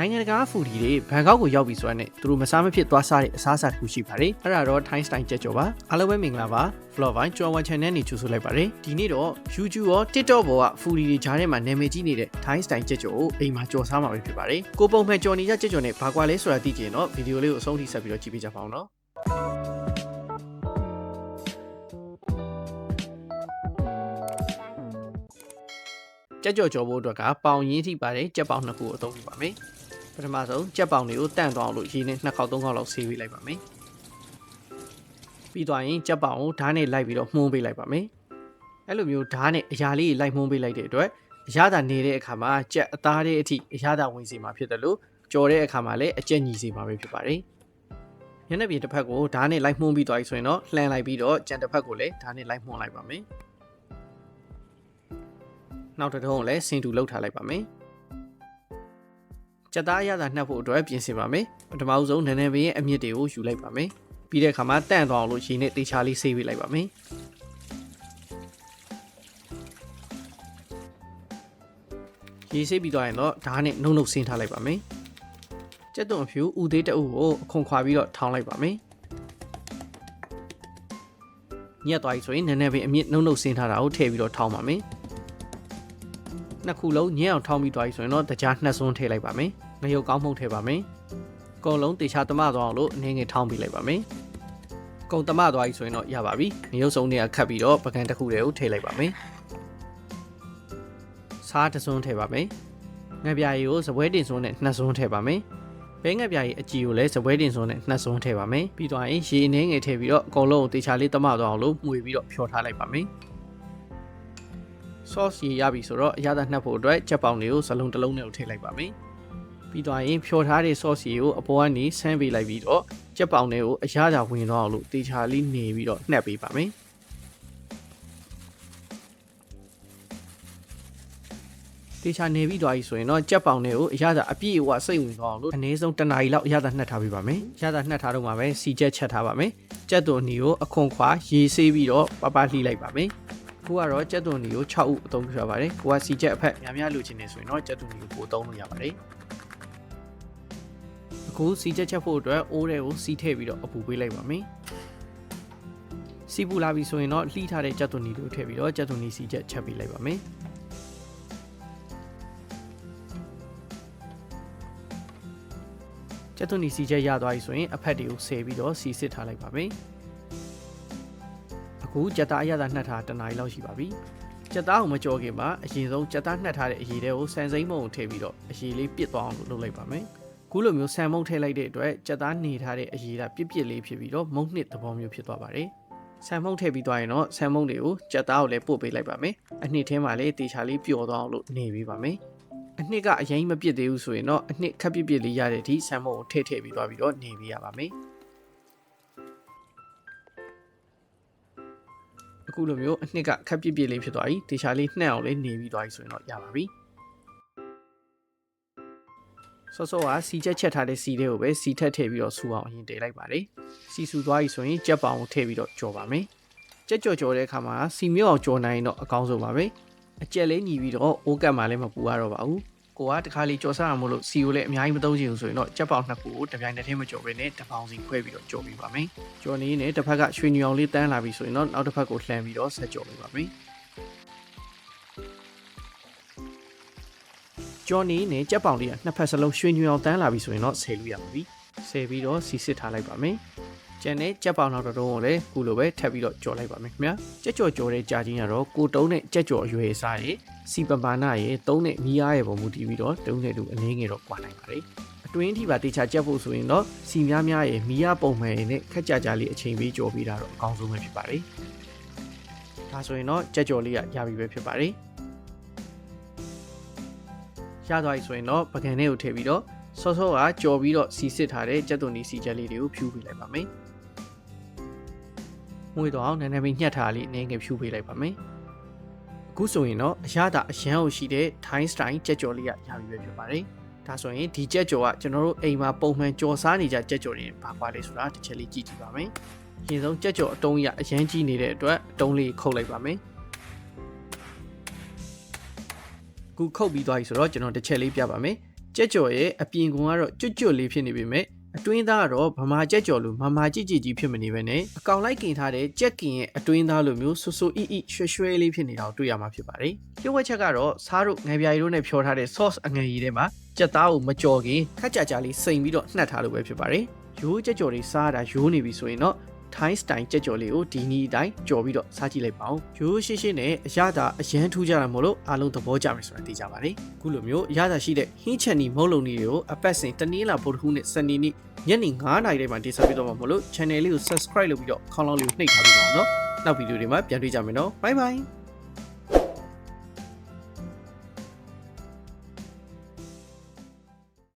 နိုင်ငံတကာဖူဒီတွေဘန်ကောက်ကိုရောက်ပြီဆိုတာနဲ့သူတို့မစားမဖြစ်သွားစားတဲ့အစားအစာတစ်ခုရှိပါတယ်အဲ့ဒါတော့ Thai style ကြက်ကြော်ပါအားလုံးပဲမင်္ဂလာပါ Vlog ပိုင်းကျော်ဝန် channel နေကြိုဆိုလိုက်ပါတယ်ဒီနေ့တော့ YouTube ရော TikTok ပေါ်ကဖူဒီတွေဂျားထဲမှာနာမည်ကြီးနေတဲ့ Thai style ကြက်ကြော်ကိုအိမ်မှာကြော်စားမှာပဲဖြစ်ပါတယ်ကိုပုံမှန်ကြော်နေကြကြက်ကြော်နဲ့ဘာကွာလဲဆိုတာသိကြရင်တော့ဗီဒီယိုလေးကိုအဆုံးထိဆက်ပြီးတော့ကြည့်ပေးကြပါဦးနော်ကြက်ကြော်ကြော်ဖို့အတွက်ကပေါင်ရင်းထိပါတယ်ကြက်ပေါင်နှစ်ခုကိုအသုံးပြုပါမယ် ပထမဆုံးကြက်ပေါင်တွေကိုတန့်သွားအောင်လို့ရေနဲ့နှစ်ခေါက်သုံးခေါက်လောက်ဆေးပေးလိုက်ပါမယ်ပြီးသွားရင်ကြက်ပေါင်ကိုဓာတ်နဲ့လိုက်ပြီးတော့မှုန်းပေးလိုက်ပါမယ်အဲ့လိုမျိုးဓာတ်နဲ့အရာလေးလိုက်မှုန်းပေးလိုက်တဲ့အတွက်အရသာနေတဲ့အခါမှာကြက်အသားတွေအထိအရသာဝင်စေမှာဖြစ်တယ်လို့ကြော်တဲ့အခါမှာလည်းအကျက်ညီစေမှာပဲဖြစ်ပါတယ်ညနေပြင်တစ်ဖက်ကိုဓာတ်နဲ့လိုက်မှုန်းပြီးသွားပြီဆိုရင်တော့လှန်လိုက်ပြီးတော့ကြံတစ်ဖက်ကိုလည်းဓာတ်နဲ့လိုက်မှုန်းလိုက်ပါမယ်နောက်တစ်ထုံးကိုလည်းစင်တူလောက်ထားလိုက်ပါမယ် ကြက်သားအရသာနှက်ဖို့အတွက်ပြင်ဆင်ပါမယ်ပထမဆုံးနည်းနည်းပင်ရဲ့အမြင့်တွေကိုယူလိုက်ပါမယ်ပြီးတဲ့အခါမှာတန့်သွားအောင်လို့ရေနဲ့တေချာလေးဆေးပေးလိုက်ပါမယ်ရေဆေးပြီးသွားရင်တော့ဓာတ်နဲ့နှုတ်နှုတ်ဆင်းထားလိုက်ပါမယ်ကြက်သွန်အဖြူဥသေးတအုပ်ကိုအခွန်ခွာပြီးတော့ထောင်းလိုက်ပါမယ်ညက်သွားပြီဆိုရင်နည်းနည်းပင်အမြင့်နှုတ်နှုတ်ဆင်းထားတာကိုထည့်ပြီးတော့ထောင်းပါမယ် နှစ်ခုလုံးညံ့အောင်ထောင်းပြီးသွားပြီဆိုရင်တော့တကြားနှစ်စွန်းထည့်လိုက်ပါမယ်ငရုတ်ကောင်းမှုန့်ထည့်ပါမယ်အကုန်လုံးတေချာသမသွားအောင်လို့အနေငယ်ထောင်းပေးလိုက်ပါမယ်ကုံသမသွားပြီဆိုရင်တော့ရပါပြီငရုတ်စုံတွေကခတ်ပြီးတော့ပကံတစ်ခုတည်းကိုထည့်လိုက်ပါမယ်စားတစ်စွန်းထည့်ပါမယ်ငှက်ပြားရည်ကိုစပွဲတင်စွန်းနဲ့နှစ်စွန်းထည့်ပါမယ်ဘဲငှက်ပြားရည်အကြည့်ကိုလည်းစပွဲတင်စွန်းနဲ့နှစ်စွန်းထည့်ပါမယ်ပြီးသွားရင်ရေအနေငယ်ထည့်ပြီးတော့အကုန်လုံးကိုတေချာလေးသမသွားအောင်လို့မှုပြီးတော့ဖြောထားလိုက်ပါမယ် sauce ရေရပြီဆိုတော့အရသာနှက်ဖို့အတွက်ချက်ပေါင်တွေကိုစလုံးတစ်လုံးနဲ့ထည့်လိုက်ပါမယ်ပြီးသွားရင်ဖြော်ထားတဲ့ sauce ရေကိုအပေါ်ကနေဆန်းပေးလိုက်ပြီးတော့ချက်ပေါင်တွေကိုအရသာဝင်တော့အောင်လို့တေချာလေးနေပြီးတော့နှက်ပေးပါမယ်တေချာနေပြီးသွားပြီဆိုရင်တော့ကြက်ပေါင်တွေကိုအရသာအပြည့်အဝစိတ်ဝင်သွားအောင်လို့အနည်းဆုံးတစ်နာရီလောက်အရသာနှက်ထားပေးပါမယ်။အရသာနှက်ထားတော့မှပဲစီချက်ချက်ထားပါမယ်။ကြက်သွန်နီကိုအခွန်ခွာရေဆေးပြီးတော့ပပလှီးလိုက်ပါမယ်။ ကိုကတော့ကြက်သွန်နီကို6ဥအသုံးပြုရပါတယ်။ကိုကစီချက်အဖက်များများလိုချင်နေဆိုရင်တော့ကြက်သွန်နီကိုပို့သုံးလို့ရပါတယ်။အခုစီချက်ချက်ဖို့အတွက်အိုးတွေကိုစီထည့်ပြီးတော့အပူပေးလိုက်ပါမယ်။စီပူလာပြီဆိုရင်တော့လှီးထားတဲ့ကြက်သွန်နီကိုထည့်ပြီးတော့ကြက်သွန်နီစီချက်ချက်ပေးလိုက်ပါမယ်။ကျက်သွန်နီစီချက်ရသွားပြီဆိုရင်အဖက်တွေကိုဆယ်ပြီးတော့စီစစ်ထားလိုက်ပါမယ် အခုကြက်သားအရသာနှက်ထားတနားရီလောက်ရှိပါပြီကြက်သားကိုမကြောခင်မှာအရင်ဆုံးကြက်သားနှက်ထားတဲ့အရေးတွေကိုဆန်စိမ့်မုံကိုထည့်ပြီးတော့အရေးလေးပြစ်သွားအောင်လုပ်လိုက်ပါမယ်ခုလိုမျိုးဆန်မုံထည့်လိုက်တဲ့အတွက်ကြက်သားနေထားတဲ့အရေးကပြစ်ပြစ်လေးဖြစ်ပြီးတော့မုံနှစ်သဘောမျိုးဖြစ်သွားပါတယ်ဆန်မုံထည့်ပြီးသွားရင်တော့ဆန်မုံတွေကိုကြက်သားကိုလည်းပို့ပေးလိုက်ပါမယ်အနှစ်ထဲမှာလည်းတေချာလေးပျော်သွားအောင်လို့နေပေးပါမယ်အနှစ်ကအရင်မပြစ်သေးဘူးဆိုရင်တော့အနှစ်ခက်ပြစ်ပြစ်လေးရတဲ့အထိဆမ်မုံကိုထည့်ထည့်ပြီးသွားပြီးတော့နေပေးရပါမယ် အခုလိုမျိုးအနှစ်ကခက်ပြစ်ပြစ်လေးဖြစ်သွားပြီတေချာလေးနှက်အောင်လေးနေပြီးသွားပြီဆိုရင်တော့ရပါပြီဆော့ဆော့ကစီချက်ချက်ထားတဲ့စီတွေကိုပဲစီထက်ထည့်ပြီးတော့ဆူအောင်အရင်တည်လိုက်ပါတယ်စီဆူသွားပြီဆိုရင်ကြက်ပေါင်ကိုထည့်ပြီးတော့ကြော်ပါမယ်ကြက်ကြော်ကြော်တဲ့အခါမှာစီမြုပ်အောင်ကြော်နိုင်ရင်တော့အကောင်းဆုံးပါပဲအကျက်လေးညီပြီးတော့အိုးကတ်မှလည်းမပူရတော့ပါဘူး ကိုကတခါလေးကြော်စားရမလို့စီကိုလည်းအများကြီးမသုံးချင်ဘူးဆိုရင်တော့ကြက်ပေါင်နှစ်ခုကိုတစ်ပြိုင်တည်းထဲမကြော်ဘဲနဲ့တစ်ပေါင်စီခွဲပြီးတော့ကြော်ပေးပါမယ်ကြော်နေရင်တစ်ဖက်ကရွှေညူအောင်လေးတန်းလာပြီဆိုရင်တော့နောက်တစ်ဖက်ကိုလှန်ပြီးတော့ဆက်ကြော်ပေးပါမယ်ကြော်နေနဲ့ကြက်ပေါင်လေးကနှစ်ဖက်စလုံးရွှေညူအောင်တန်းလာပြီဆိုရင်တော့ဆယ်လို့ရပါပြီဆယ်ပြီးတော့စီစစ်ထားလိုက်ပါမယ် ကျန်တဲ့ကြက်ပေါင်နောက်တော့ကိုလည်းခုလိုပဲထပ်ပြီးတော့ကြော်လိုက်ပါမယ်ခင်ဗျာကြက်ကြော်ကြော်တဲ့ကြာချင်းကတော့ကိုတုံးနဲ့ကြက်ကြော်အရွယ်စားရဲ့စီပပာနာရဲ့တုံးနဲ့မီးအားရဲ့ပုံမူတည်ပြီးတော့တုံးနဲ့တူအနည်းငယ်တော့ကွာနိုင်ပါတယ်အတွင်းထိပါတေချာကြက်ဖို့ဆိုရင်တော့စီများများရဲ့မီးအားပုံမှန်ရဲ့ခက်ကြကြလေးအချိန်ပေးကြော်ပေးတာတော့အကောင်းဆုံးပဲဖြစ်ပါတယ်ဒါဆိုရင်တော့ကြက်ကြော်လေးကရပြီပဲဖြစ်ပါတယ်ရသွားပြီဆိုရင်တော့ပကံထဲကိုထည့်ပြီးတော့ဆော့ဆော့ကကြော်ပြီးတော့စီစစ်ထားတဲ့ကြက်သွန်ဒီစီချက်လေးတွေကိုဖြူပေးလိုက်ပါမယ် မွေးတော့အောင်နည်းနည်းလေးညှက်ထားလေးအနေငယ်ဖြူပေးလိုက်ပါမယ်အခုဆိုရင်တော့အရသာအရန်ကိုရှိတဲ့ Thai style ကြက်ကြော်လေးကရပြီပဲဖြစ်ပါတယ်ဒါဆိုရင်ဒီကြက်ကြော်ကကျွန်တော်တို့အိမ်မှာပုံမှန်ကြော်စားနေကြကြက်ကြော်တွေဘာကွာလဲဆိုတာတစ်ချက်လေးကြည့်ကြည့်ပါမယ်အရင်ဆုံးကြက်ကြော်အတုံးရအရန်ကြီးနေတဲ့အတွက်အတုံးလေးခုတ်လိုက်ပါမယ်ခုခုတ်ပြီးသွားပြီဆိုတော့ကျွန်တော်တစ်ချက်လေးပြပါမယ်ကြက်ကြော်ရဲ့အပြင်ကွန်ကတော့ကျွတ်ကျွတ်လေးဖြစ်နေပေမဲ့ အတွင်းသားကတော့ဗမာကြက်ကြော်လိုမမာကြည့်ကြည့်ကြီးဖြစ်မနေပဲနဲ့အကောင်လိုက်กินထားတဲ့ကြက်ကင်ရဲ့အတွင်းသားလိုမျိုးဆူဆူအီအီရွှဲရွှဲလေးဖြစ်နေတာကိုတွေ့ရမှာဖြစ်ပါတယ်။ပြုတ်ဝက်ချက်ကတော့စားတို့ငယ်ပြာရီတို့နဲ့ဖြောထားတဲ့ sauce အငယ်ကြီးထဲမှာကြက်သားကိုမကြော်ခင်ခက်ကြကြလေးစိမ်ပြီးတော့နှက်ထားလို့ပဲဖြစ်ပါတယ်။ရိုးကြက်ကြော်လေးစားရတာရိုးနေပြီဆိုရင်တော့ ထိုင်းစတိုင်ကြက်ကြော်လေးကိုဒီနီးအတိုင်းကြော်ပြီးတော့စားကြည့်လိုက်ပါဦးရိုးရှိရှိနဲ့အရသာအရန်ထူးကြတာမို့လို့အားလုံးသဘောကျမယ်ဆိုတာသိကြပါတယ်ခုလိုမျိုးအရသာရှိတဲ့ဟင်းချန်နီမုတ်လုံလေးတွေကိုအပတ်စဉ်တနင်္လာဗုဒ္ဓဟူးနဲ့စနေနေ့ညနေ9:00နာရီတိုင်းမှာတင်ဆက်ပေးတော့မှာမို့လို့ channel လေးကို subscribe လုပ်ပြီးတော့ခေါင်းလောင်းလေးကိုနှိပ်ထားပြီးပါအောင်နော်နောက်ဗီဒီယိုတွေမှာပြန်တွေ့ကြမယ်နော် bye bye